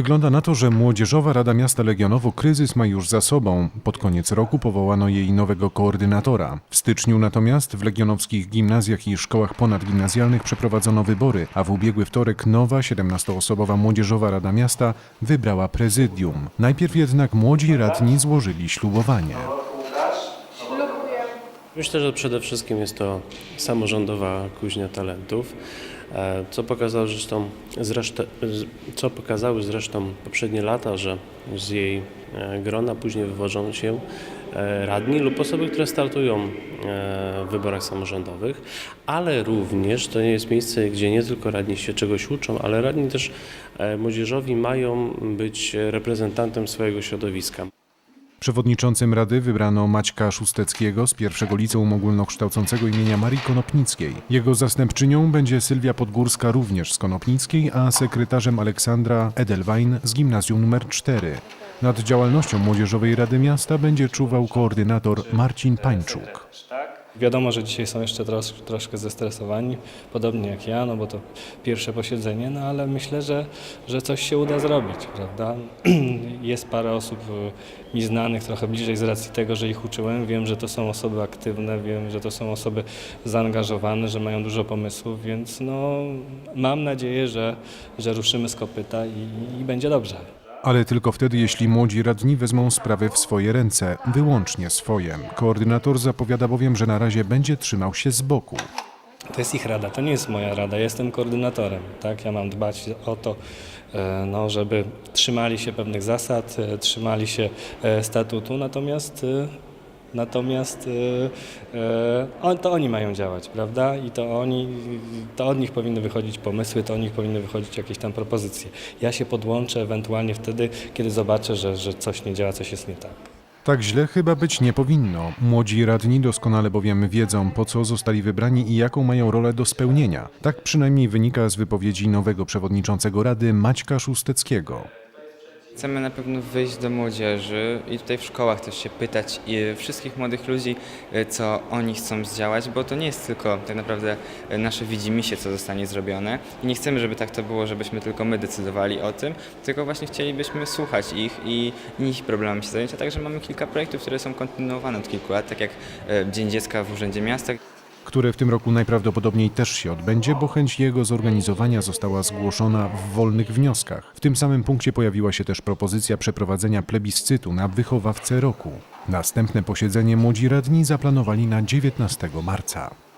Wygląda na to, że Młodzieżowa Rada Miasta Legionowo kryzys ma już za sobą. Pod koniec roku powołano jej nowego koordynatora. W styczniu natomiast w legionowskich gimnazjach i szkołach ponadgimnazjalnych przeprowadzono wybory, a w ubiegły wtorek nowa 17-osobowa Młodzieżowa Rada Miasta wybrała prezydium. Najpierw jednak młodzi radni złożyli ślubowanie. Myślę, że przede wszystkim jest to samorządowa kuźnia talentów, co pokazało zresztą, zresztą, co pokazały zresztą poprzednie lata, że z jej e, grona później wywożą się e, radni lub osoby, które startują e, w wyborach samorządowych, ale również to nie jest miejsce, gdzie nie tylko radni się czegoś uczą, ale radni też e, młodzieżowi mają być reprezentantem swojego środowiska. Przewodniczącym Rady wybrano Maćka Szusteckiego z pierwszego liceum ogólnokształcącego imienia Marii Konopnickiej. Jego zastępczynią będzie Sylwia Podgórska również z Konopnickiej, a sekretarzem Aleksandra Edelwein z gimnazjum nr 4. Nad działalnością Młodzieżowej Rady Miasta będzie czuwał koordynator Marcin Pańczuk. Wiadomo, że dzisiaj są jeszcze trosz, troszkę zestresowani, podobnie jak ja, no bo to pierwsze posiedzenie, no ale myślę, że, że coś się uda zrobić, prawda? Jest parę osób y, mi znanych trochę bliżej z racji tego, że ich uczyłem. Wiem, że to są osoby aktywne, wiem, że to są osoby zaangażowane, że mają dużo pomysłów, więc no mam nadzieję, że, że ruszymy z kopyta i, i będzie dobrze. Ale tylko wtedy, jeśli młodzi radni wezmą sprawy w swoje ręce, wyłącznie swoje. Koordynator zapowiada bowiem, że na razie będzie trzymał się z boku. To jest ich rada, to nie jest moja rada, jestem koordynatorem, tak? Ja mam dbać o to, e, no, żeby trzymali się pewnych zasad, e, trzymali się e, statutu, natomiast Natomiast e, on, to oni mają działać, prawda? I to oni, to od nich powinny wychodzić pomysły, to od nich powinny wychodzić jakieś tam propozycje. Ja się podłączę ewentualnie wtedy, kiedy zobaczę, że, że coś nie działa, coś jest nie tak. Tak źle chyba być nie powinno. Młodzi radni doskonale bowiem wiedzą, po co zostali wybrani i jaką mają rolę do spełnienia. Tak przynajmniej wynika z wypowiedzi nowego przewodniczącego Rady Maćka Szusteckiego. Chcemy na pewno wyjść do młodzieży i tutaj w szkołach też się pytać wszystkich młodych ludzi, y, co oni chcą zdziałać, bo to nie jest tylko tak naprawdę y, nasze widzimisię, co zostanie zrobione. I nie chcemy, żeby tak to było, żebyśmy tylko my decydowali o tym, tylko właśnie chcielibyśmy słuchać ich i ich problemami się zająć, a także mamy kilka projektów, które są kontynuowane od kilku lat, tak jak y, Dzień Dziecka w Urzędzie Miasta, które w tym roku najprawdopodobniej też się odbędzie, bo chęć jego zorganizowania została zgłoszona w wolnych wnioskach. W tym samym punkcie pojawiła się też propozycja przeprowadzenia plebiscytu na wychowawcę roku. Następne posiedzenie młodzi radni zaplanowali na 19 marca.